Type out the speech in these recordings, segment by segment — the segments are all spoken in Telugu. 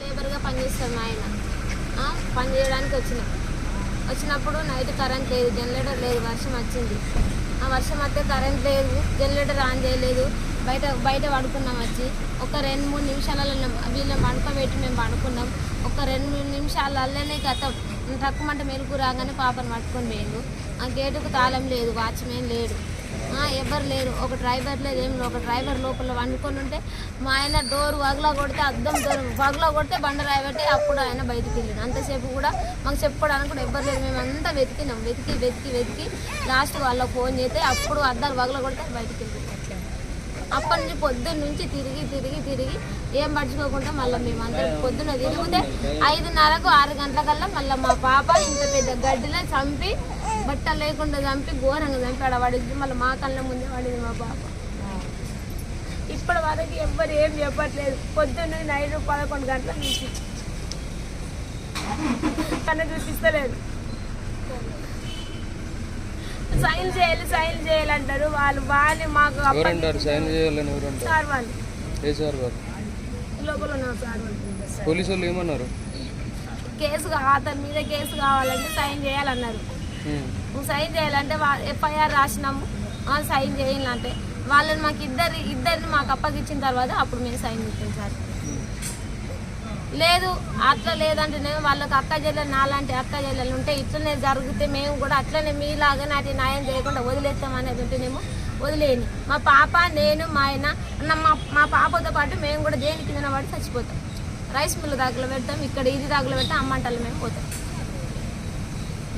లేబర్గా పనిచేస్తాడు మా ఆయన. పని చేయడానికి వచ్చిన. వచ్చినప్పుడు నైట్ కరెంట్ లేదు జనరేటర్ లేదు వర్షం వచ్చింది. ఆ వర్షం వస్తే కరెంట్ లేదు జనరేటర్ ఆన్ చేయలేదు. బయట బయట పడుకున్నాం వచ్చి. ఒక రెండు మూడు నిమిషాలలో వీళ్ళని పడుకోబెట్టి మేము పడుకున్నాం. ఒక రెండు మూడు నిమిషాలలోనే గత. తక్కువ మెరుగు రాగానే పాపను పట్టుకొని పోయిండు. ఆ గేటుకు తాళం లేదు వాచ్మెన్ లేడు. ఎవరు ఎవ్వరు లేరు. ఒక డ్రైవర్ లేదు ఏం ఒక డ్రైవర్ లోపల వండుకొని ఉంటే మా ఆయన డోర్ వగలా కొడితే అద్దం డోర్ వగలా కొడితే బండ రాయబట్టి అప్పుడు ఆయన బయటికి వెళ్ళిండు. అంతసేపు కూడా మాకు చెప్పుకోవడానికి కూడా ఎవ్వరు లేదు మేము అంతా వెతికినాం. వెతికి వెతికి వెతికి లాస్ట్ వాళ్ళకి ఫోన్ చేస్తే అప్పుడు అద్దాలు వగల కొడితే బయటికి వెళ్ళిండు. అప్పటి నుంచి పొద్దున్న నుంచి తిరిగి తిరిగి తిరిగి ఏం పడుచుకోకుండా మళ్ళీ మేము అందరం పొద్దున్న తిరిగితే ఐదున్నరకు ఆరు గంటలకల్లా మళ్ళీ మా పాప ఇంత పెద్ద గడ్డిలో చంపి బట్టలు లేకుండా చంపి ఘోరంగా చంపి ఆడ పడింది మళ్ళీ మా కళ్ళ ముందే పడింది మా పాప. ఇప్పటి వరకు ఎవ్వరు ఏం చెప్పట్లేదు. పొద్దున్న నైట్ పదకొండు గంటల నుంచి. కన్నా చూపిస్తలేదు. సైన్ చేయాలి సైన్ చేయాలంటారు వాళ్ళు వాళ్ళు మాకు సైన్ చేయాలని సార్ వాళ్ళు. ఏ సార్ గారు లోపల సార్ వాళ్ళు. పోలీసు వాళ్ళు ఏమన్నారు? కేసు అతని మీద కేసు కావాలంటే సైన్ చేయాలన్నారు. నువ్వు సైన్ చేయాలంటే ఎఫ్ఐఆర్ రాసినాము. సైన్ చేయాలంటే వాళ్ళని మాకు ఇద్దరు ఇద్దరిని మాకు అప్పగిచ్చిన తర్వాత అప్పుడు మేము సైన్ చేస్తాం సార్. లేదు అట్లా లేదంటే వాళ్ళకి అక్క చెల్లెలు నాలాంటి అక్క చెల్లెలు ఉంటే ఇట్లనే జరిగితే మేము కూడా అట్లనే మీలాగా నాటి న్యాయం చేయకుండా వదిలేస్తాం అనేది ఉంటేనేమో వదిలేని మా పాప నేను మా ఆయన మా మా పాపతో పాటు మేము కూడా దేని కింద పడి చచ్చిపోతాం. రైస్ మిల్లు దాకలో పెడతాం ఇక్కడ ఇది దాఖలు పెడతాం అమ్మంటలు మేము పోతాం.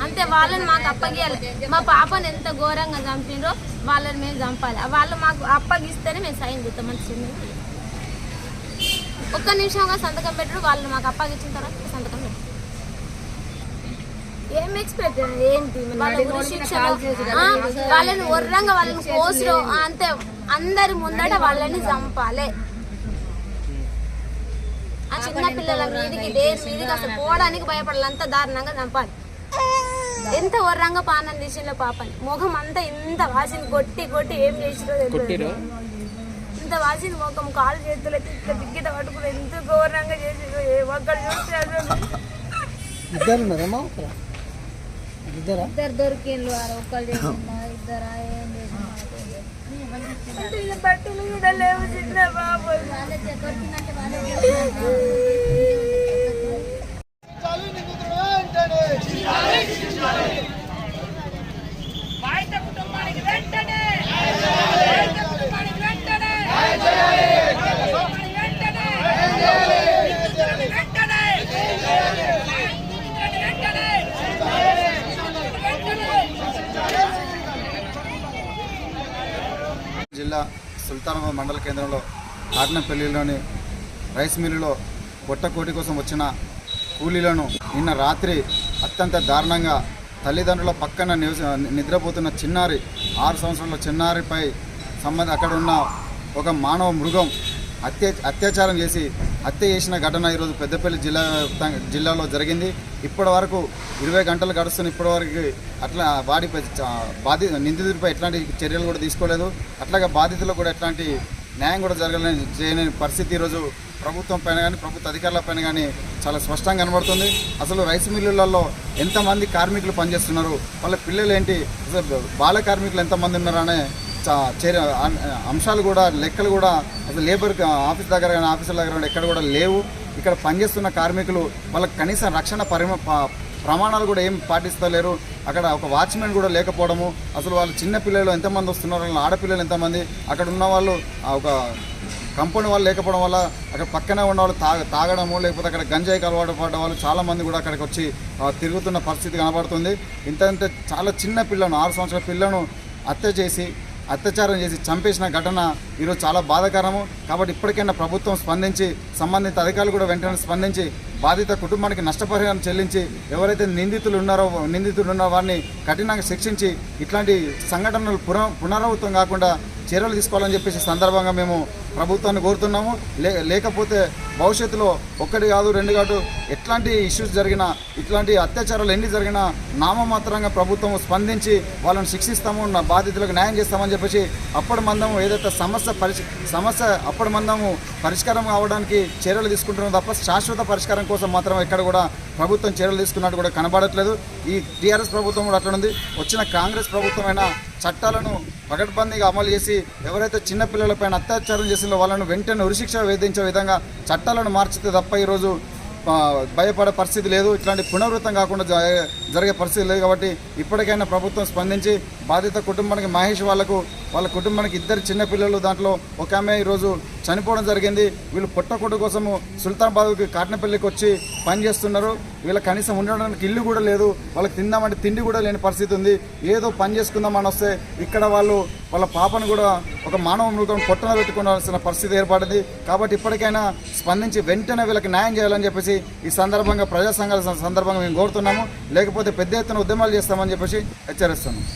అంతే వాళ్ళని మాకు అప్పగియాలి మా పాపను ఎంత ఘోరంగా చంపిండ్రో వాళ్ళని మేము చంపాలి. వాళ్ళు మాకు అప్పగిస్తేనే మేము సైన్ చేస్తాం మంచి చిన్నది ఒక్క నిమిషంగా సంతకం పెట్టడు వాళ్ళు మాకు అప్పగించిన తర్వాత సంతకం పెట్టు ఏం ఎక్స్పెక్ట్ ఏంటి? వాళ్ళని వర్రంగా వాళ్ళని కోసుడు అంతే. అందరి ముందట వాళ్ళని చంపాలి. ఆ చిన్న పిల్లల మీదికి దేని మీదికి అసలు పోవడానికి భయపడాలి అంత దారుణంగా చంపాలి. ఎంత వర్రంగా పానం తీసిందో పాపని ముఖం అంతా ఇంత వాసిని కొట్టి కొట్టి ఏం చేసిరో తెలియదు. కొట్టిరా ఇంత వాసిన ముఖం కాలు చేతులు అయితే ఇట్లా బిగ్గిట పట్టుకుని ఎంత ఘోరంగా చేసిరో ఏ ఒక్కడు చూస్తే ఇద్దరు ఇద్దరా? దొరికిండ్రు వారు ఒక్కళ్ళు చేసిందా ఇద్దరా ఏం ఇలా బట్టలు కూడా లేవు చిన్న బాబు. బాధిత కుటుంబానికి వెంటనే బాధిత కుటుంబానికి వెంటనే కుటుంబానికి వెంటనే నిందితులను వెంటనే నిందితులను వెంటనే వెంటనే జిల్లా సుల్తానాబాద్ మండల కేంద్రంలో కాటనపల్లిలోని రైస్ మిల్లులో పొట్టకోటి కోసం వచ్చిన కూలీలను నిన్న రాత్రి అత్యంత దారుణంగా తల్లిదండ్రుల పక్కన నివస నిద్రపోతున్న చిన్నారి ఆరు సంవత్సరాల చిన్నారిపై సంబంధ అక్కడ ఉన్న ఒక మానవ మృగం అత్య అత్యాచారం చేసి హత్య చేసిన ఘటన ఈరోజు పెద్దపల్లి జిల్లా జిల్లాలో జరిగింది. ఇప్పటి వరకు ఇరవై గంటలు గడుస్తున్న ఇప్పటి వరకు అట్లా వాడిపై బాధి నిందితుడిపై ఎట్లాంటి చర్యలు కూడా తీసుకోలేదు. అట్లాగే బాధితులకు కూడా ఎట్లాంటి న్యాయం కూడా జరగలేని చేయలేని పరిస్థితి ఈరోజు ప్రభుత్వం పైన కానీ ప్రభుత్వ అధికారుల పైన కానీ చాలా స్పష్టంగా కనబడుతుంది. అసలు రైస్ మిల్లులలో ఎంతమంది కార్మికులు పనిచేస్తున్నారు? వాళ్ళ పిల్లలు ఏంటి అసలు బాల కార్మికులు ఎంతమంది ఉన్నారనే చేరే అంశాలు కూడా లెక్కలు కూడా అసలు లేబర్ ఆఫీస్ దగ్గర కానీ ఆఫీసుల దగ్గర కానీ ఎక్కడ కూడా లేవు. ఇక్కడ పనిచేస్తున్న కార్మికులు వాళ్ళకి కనీసం రక్షణ పరిమ ప్రమాణాలు కూడా ఏం పాటిస్తలేరు. అక్కడ ఒక వాచ్మెన్ కూడా లేకపోవడము అసలు వాళ్ళు చిన్న పిల్లలు ఎంతమంది వస్తున్నారు వాళ్ళ ఆడపిల్లలు ఎంతమంది అక్కడ ఉన్న వాళ్ళు ఒక కంపెనీ వాళ్ళు లేకపోవడం వల్ల అక్కడ పక్కనే ఉన్న వాళ్ళు తాగ తాగడము లేకపోతే అక్కడ గంజాయికి అలవాటు పడ్డ వాళ్ళు చాలామంది కూడా అక్కడికి వచ్చి తిరుగుతున్న పరిస్థితి కనబడుతుంది. ఇంత ఇంత చాలా చిన్న పిల్లను ఆరు సంవత్సరాల పిల్లను హత్య చేసి అత్యాచారం చేసి చంపేసిన ఘటన ఈరోజు చాలా బాధాకరము. కాబట్టి ఇప్పటికైనా ప్రభుత్వం స్పందించి సంబంధిత అధికారులు కూడా వెంటనే స్పందించి బాధిత కుటుంబానికి నష్టపరిహారం చెల్లించి ఎవరైతే నిందితులు ఉన్నారో నిందితులు ఉన్న వారిని కఠినంగా శిక్షించి ఇట్లాంటి సంఘటనలు పున పునరావృతం కాకుండా చర్యలు తీసుకోవాలని చెప్పేసి సందర్భంగా మేము ప్రభుత్వాన్ని కోరుతున్నాము. లే లేకపోతే భవిష్యత్తులో ఒక్కటి కాదు రెండు కాదు ఎట్లాంటి ఇష్యూస్ జరిగినా ఇట్లాంటి అత్యాచారాలు ఎన్ని జరిగినా నామమాత్రంగా ప్రభుత్వం స్పందించి వాళ్ళని శిక్షిస్తాము నా బాధితులకు న్యాయం చేస్తామని చెప్పేసి అప్పటి మందము ఏదైతే సమస్య పరిష్ సమస్య అప్పటి మందము పరిష్కారం కావడానికి చర్యలు తీసుకుంటున్నాం తప్ప శాశ్వత పరిష్కారం కోసం మాత్రం ఎక్కడ కూడా ప్రభుత్వం చర్యలు తీసుకున్నట్టు కూడా కనబడట్లేదు. ఈ టీఆర్ఎస్ ప్రభుత్వం కూడా అట్లనుంది. వచ్చిన కాంగ్రెస్ ప్రభుత్వమైనా చట్టాలను పకడ్బందీగా అమలు చేసి ఎవరైతే చిన్నపిల్లలపైన అత్యాచారం చేసిందో వాళ్ళను వెంటనే ఉరిశిక్ష వేధించే విధంగా చట్టాలను మార్చితే తప్ప ఈరోజు భయపడే పరిస్థితి లేదు. ఇట్లాంటి పునరావృతం కాకుండా జ- జరిగే పరిస్థితి లేదు కాబట్టి ఇప్పటికైనా ప్రభుత్వం స్పందించి బాధిత కుటుంబానికి మహేష్ వాళ్ళకు వాళ్ళ కుటుంబానికి ఇద్దరు చిన్నపిల్లలు దాంట్లో ఒక ఆమె ఈరోజు చనిపోవడం జరిగింది. వీళ్ళు పుట్టకొట్టు కోసము సుల్తాన్బాద్కి కాటనపల్లికి వచ్చి పని చేస్తున్నారు. వీళ్ళ కనీసం ఉండడానికి ఇల్లు కూడా లేదు. వాళ్ళకి తిందామంటే తిండి కూడా లేని పరిస్థితి ఉంది. ఏదో పని చేసుకుందామని వస్తే ఇక్కడ వాళ్ళు వాళ్ళ పాపను కూడా ఒక మానవ మృగం పొట్టన పెట్టుకోవాల్సిన పరిస్థితి ఏర్పడింది. కాబట్టి ఇప్పటికైనా స్పందించి వెంటనే వీళ్ళకి న్యాయం చేయాలని చెప్పేసి ఈ సందర్భంగా ప్రజా సంఘాల సందర్భంగా మేము కోరుతున్నాము. లేకపోతే పెద్ద ఎత్తున ఉద్యమాలు చేస్తామని చెప్పేసి హెచ్చరిస్తున్నాము.